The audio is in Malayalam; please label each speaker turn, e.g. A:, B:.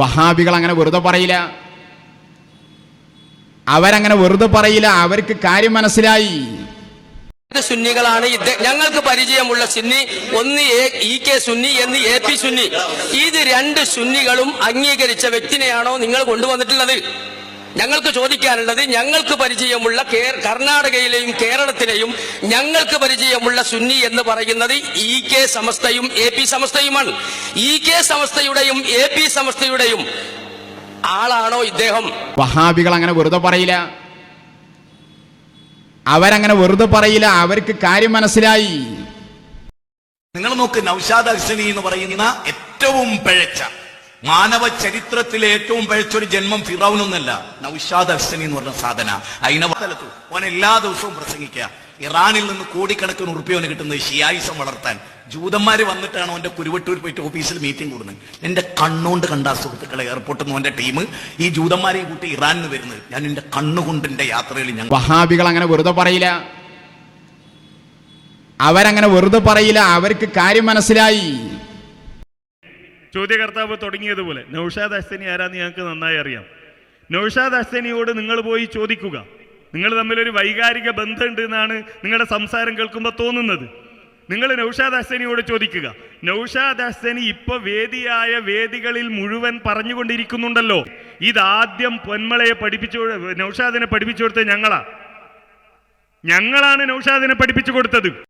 A: വഹാബികൾ അങ്ങനെ വെറുതെ പറയില്ല. അവരങ്ങനെ വെറുതെ പറയില്ല. അവർക്ക് കാര്യം മനസ്സിലായി.
B: സുന്നികളാണ്. ഞങ്ങൾക്ക് പരിചയമുള്ള സുന്നി ഒന്ന് ഇ കെ സുന്നി എന്ന് എ പി സുന്നി. ഇത് രണ്ട് സുന്നികളും അംഗീകരിച്ച വ്യക്തിനെയാണോ നിങ്ങൾ കൊണ്ടുവന്നിട്ടുള്ളത്? ഞങ്ങൾക്ക് ചോദിക്കാനുള്ളത് ഞങ്ങൾക്ക് പരിചയമുള്ള കർണാടകയിലെയും കേരളത്തിലെയും ഞങ്ങൾക്ക് പരിചയമുള്ള സുന്നി എന്ന് പറയുന്നത് ഇ കെ സമസ്തയും എ പി സമസ്തയുമാണ്. ഇ കെ സമസ്തയുടെയും എ പി സമസ്തയുടെയും ആളാണോ ഇദ്ദേഹം?
A: വഹാബികൾ അങ്ങനെ വെറുതെ പറയില്ല. അവരങ്ങനെ വെറുതെ പറയില്ല. അവർക്ക് കാര്യം മനസ്സിലായി.
C: നിങ്ങൾ നോക്ക് നൌഷാദ് അഹ്സനി എന്ന് പറയുന്ന ഏറ്റവും പിഴച്ച മാനവ ചരിത്രത്തിലെ ഏറ്റവും പഴച്ചൊരു ജന്മം ഫിറൌനൊന്നല്ല നൌഷാദ് അഹ്സനി എന്ന് പറഞ്ഞ സാധന. അതിനകത്തു ഓൻ എല്ലാ ദിവസവും പ്രസംഗിക്കുക. ഇറാനിൽ നിന്ന് കോടിക്കണക്കിന് ഉറുപ്പിയോന് കിട്ടുന്നത് ഷിയായിസം വളർത്താൻ. ജൂതന്മാർ വന്നിട്ടാണ് ഓന്റെ കുരുവട്ടൂർ പോയിട്ട് ഓഫീസിൽ മീറ്റിംഗ് കൂടുന്നത്. എന്റെ കണ്ണുകൊണ്ട് കണ്ട സുഹൃത്തുക്കളെ എയർപോർട്ടിൽ നിന്ന് അവന്റെ ടീം ഈ ജൂതന്മാരെയും കൂട്ടി ഇറാനിൽ വരുന്നത്. ഞാൻ എന്റെ കണ്ണുകൊണ്ട് എന്റെ യാത്രയിൽ ഞാൻ
A: വഹാബികൾ അങ്ങനെ വെറുതെ പറയില്ല. അവരങ്ങനെ വെറുതെ പറയില്ല. അവർക്ക് കാര്യം മനസ്സിലായി.
D: ചോദ്യകർത്താവ് തുടങ്ങിയതുപോലെ നൌഷാദ് അസ്തനി ആരാന്ന് ഞങ്ങൾക്ക് നന്നായി അറിയാം. നൌഷാദ് അസ്തനിയോട് നിങ്ങൾ പോയി ചോദിക്കുക. നിങ്ങൾ തമ്മിലൊരു വൈകാരിക ബന്ധമുണ്ട് എന്നാണ് നിങ്ങളുടെ സംസാരം കേൾക്കുമ്പോൾ തോന്നുന്നത്. നിങ്ങൾ നൌഷാദ് അസ്തനിയോട് ചോദിക്കുക. നൌഷാദ് അസ്തനി ഇപ്പൊ വേദിയായ വേദികളിൽ മുഴുവൻ പറഞ്ഞുകൊണ്ടിരിക്കുന്നുണ്ടല്ലോ. ഇതാദ്യം പൊന്മളയെ പഠിപ്പിച്ചു നൌഷാദിനെ പഠിപ്പിച്ചു കൊടുത്തത് ഞങ്ങളാ. ഞങ്ങളാണ് നൌഷാദിനെ പഠിപ്പിച്ചു കൊടുത്തത്.